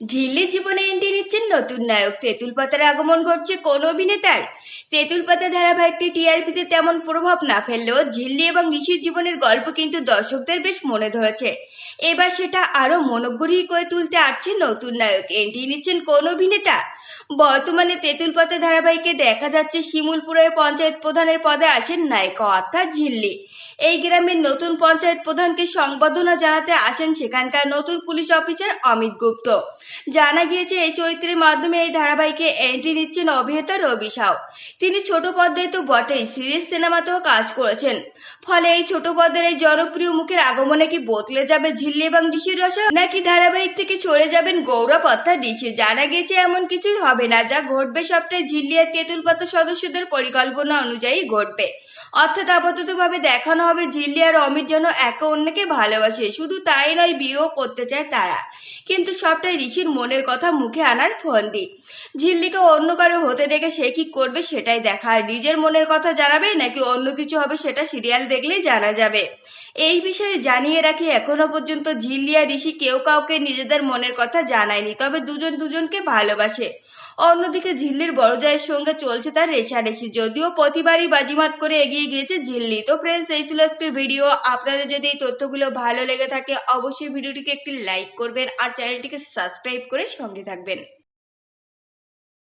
ঝিল্লির জীবনে এন্ট্রি নিচ্ছেন নতুন নায়ক। তেঁতুল পাতার আগমন ঘটছে কোন অভিনেতার? তেঁতুল পাতা ধারাবাহিকটি টিআরপিতে তেমন প্রভাব না ফেললেও ঝিল্লি এবং ঋষির জীবনের গল্প কিন্তু দর্শকদের বেশ মনে ধরেছে। এবার সেটা আরও মনোগ্রহী করে তুলতে আসছে নতুন নায়ক। এন্ট্রি নিচ্ছেন কোন অভিনেতা? বর্তমানে তেঁতুল পাতা ধারাবাহিকে দেখা যাচ্ছে শিমুলপুরের পঞ্চায়েত প্রধানের পদে আসেন নায়িকা অর্থাৎ ঝিল্লি। এই গ্রামের নতুন পঞ্চায়েত প্রধানকে সংবর্ধনা জানাতে আসেন সেখানকার নতুন পুলিশ অফিসার অমিত গুপ্ত। জানা গিয়েছে, এই চরিত্রের মাধ্যমে এই ধারাবাহিকে এন্ট্রি নিচ্ছেন অভিনেতা রবি সাউ। তিনি ছোট পর্দায় তো বটেই, সিরিজ, সিনেমাতেও কাজ করেছেন। ফলে এই ছোট পর্দার এই জনপ্রিয় মুখের আগমনে কি বদলে যাবে ঝিল্লি এবং ঋষির রসা নাকি ধারাবাহিক থেকে সরে যাবেন গৌরব অর্থাৎ ডিসি? জানা গিয়েছে, এমন কিছুই হবে না, যা ঘটবে সবটাই ঝিল্লি আর পাতা সদস্যদের পরিকল্পনা অনুযায়ী ঘটবে। অর্থাৎ আপাতত ভাবে দেখানো হবে ঝিল্লি আর অমিত যেন একে অন্যকে ভালোবাসে, শুধু তাই নয় বিয়েও করতে চায় তারা। কিন্তু সবটাই ঋষির মনের কথা মুখে আনার ফন্দি। ঝিল্লিকে অন্য কারও হতে দেখে সে কি করবে সেটাই দেখা। আর নিজের মনের কথা জানাবে নাকি অন্য কিছু হবে সেটা সিরিয়াল দেখলেই জানা যাবে। এই বিষয়ে জানিয়ে রাখি, এখনও পর্যন্ত ঝিল্লি আর ঋষি কেউ কাউকে নিজেদের মনের কথা জানায়নি, তবে দুজন দুজনকে ভালোবাসে। অন্যদিকে ঝিল্লির বড় জায়ের সঙ্গে চলছে তার রেশারেশি, যদিও প্রতিবারই বাজিমাত করে এগিয়ে গিয়েছে ঝিল্লি। তো ফ্রেন্ডস এই ছিল আজকের ভিডিও আপনাদের যদি এই তথ্যগুলো ভালো লেগে থাকে, অবশ্যই ভিডিওটিকে একটি লাইক করবেন, আর চ্যানেলটিকে সাবস্ক্রাইব করে সঙ্গে থাকবেন।